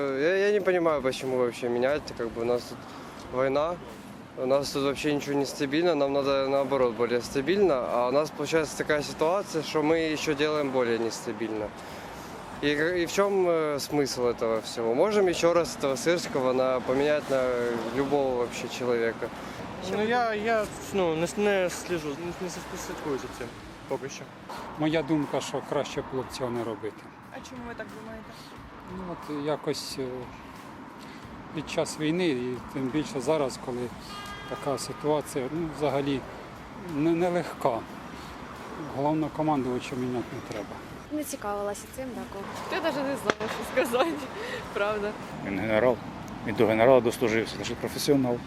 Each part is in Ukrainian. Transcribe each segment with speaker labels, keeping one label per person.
Speaker 1: Я, я не понимаю, почему вообще менять. Как бы у нас тут война, у нас тут вообще ничего не стабильно, нам надо наоборот более стабильно, а у нас получается такая ситуация, что мы еще делаем более нестабильно. И, и в чем э, смысл этого всего? Можем еще раз этого Сырского на, поменять на любого вообще человека.
Speaker 2: Ну я, я ну, не, не сліжу, не, не слідкую за цим поки що.
Speaker 3: Моя думка, що краще було б цього не робити.
Speaker 4: А чому ви так думаєте?
Speaker 3: Ну, от якось е, під час війни, і тим більше зараз, коли така ситуація ну, взагалі не- нелегка. Головнокомандувача міняти не треба.
Speaker 5: Не цікавилася цим, дякую.
Speaker 6: Я навіть не знаю, що сказати. Правда.
Speaker 7: Він генерал. Він до генерала дослужився, значить професіонал.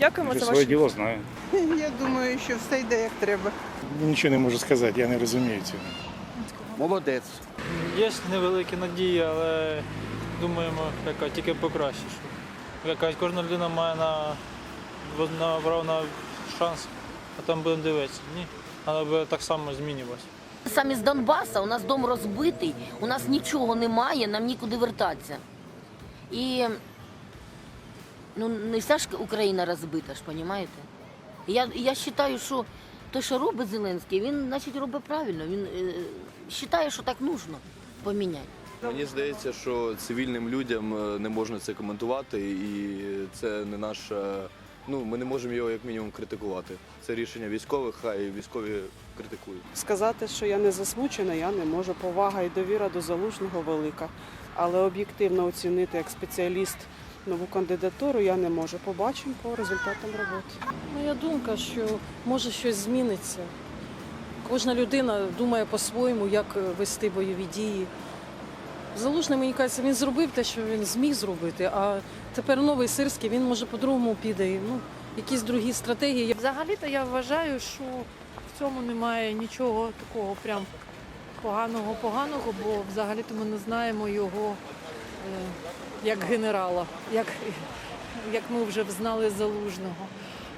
Speaker 4: Дякуємо
Speaker 7: Вже
Speaker 4: за
Speaker 7: своє діло знає.
Speaker 8: Я думаю, що все йде як треба.
Speaker 9: Нічого не можу сказати, я не розумію цього.
Speaker 10: Молодець.
Speaker 2: Є невеликі надії, але думаємо, яка тільки покраще. Що, яка кожна людина має на, на право на шанс, а там будемо дивитися. Ні. Але би так само змінюватися.
Speaker 11: Самі з Донбаса, у нас дом розбитий, у нас нічого немає, нам нікуди вертатися. І ну, не вся ж Україна розбита, ж, розумієте? Я, я вважаю, що те, що робить Зеленський, він значить робить правильно. Він е, вважає, що так нужно поміняти.
Speaker 10: Мені здається, що цивільним людям е, не можна це коментувати, і це не наша. Ну, ми не можемо його як мінімум критикувати. Це рішення військових, хай військові критикують.
Speaker 8: Сказати, що я не засмучена, я не можу. Повага і довіра до залужного велика. Але об'єктивно оцінити як спеціаліст нову кандидатуру я не можу. Побачимо по результатам роботи.
Speaker 6: Моя думка, що може щось зміниться. Кожна людина думає по-своєму, як вести бойові дії. Залужний, мені кажеться, він зробив те, що він зміг зробити, а тепер новий сирський, він може по-другому піде. і, Ну, якісь другі стратегії. Взагалі-то я вважаю, що в цьому немає нічого такого прям поганого поганого, бо взагалі-то ми не знаємо його е, як генерала, як, як ми вже знали залужного.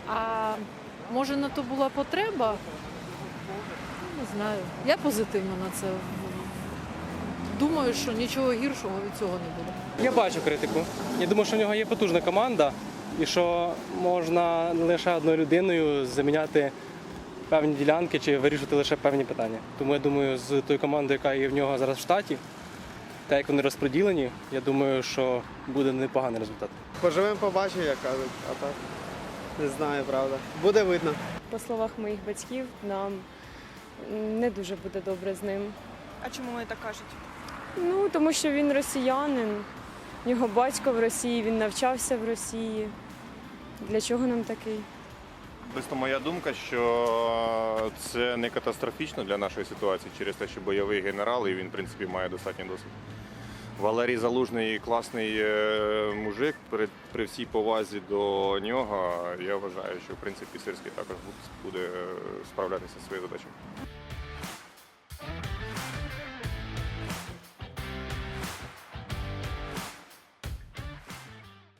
Speaker 6: А може на то була потреба? Ну, Не знаю. Я позитивно на це. Думаю, що нічого гіршого від цього не буде.
Speaker 2: Я бачу критику. Я думаю, що в нього є потужна команда, і що можна лише одною людиною заміняти певні ділянки чи вирішувати лише певні питання. Тому я думаю, з тою командою, яка є в нього зараз в штаті, та як вони розподілені, я думаю, що буде непоганий результат.
Speaker 1: Поживемо, побачимо, як кажуть, а так не знаю, правда. Буде видно.
Speaker 5: По словах моїх батьків, нам не дуже буде добре з ним.
Speaker 4: А чому вони так кажуть?
Speaker 5: Ну, тому що він росіянин, його батько в Росії, він навчався в Росії. Для чого нам такий?
Speaker 9: Просто моя думка, що це не катастрофічно для нашої ситуації через те, що бойовий генерал, і він, в принципі, має достатній досвід. Валерій Залужний класний е, мужик. При, при всій повазі до нього, я вважаю, що в принципі Сирський також буде е, справлятися зі своєю задачею.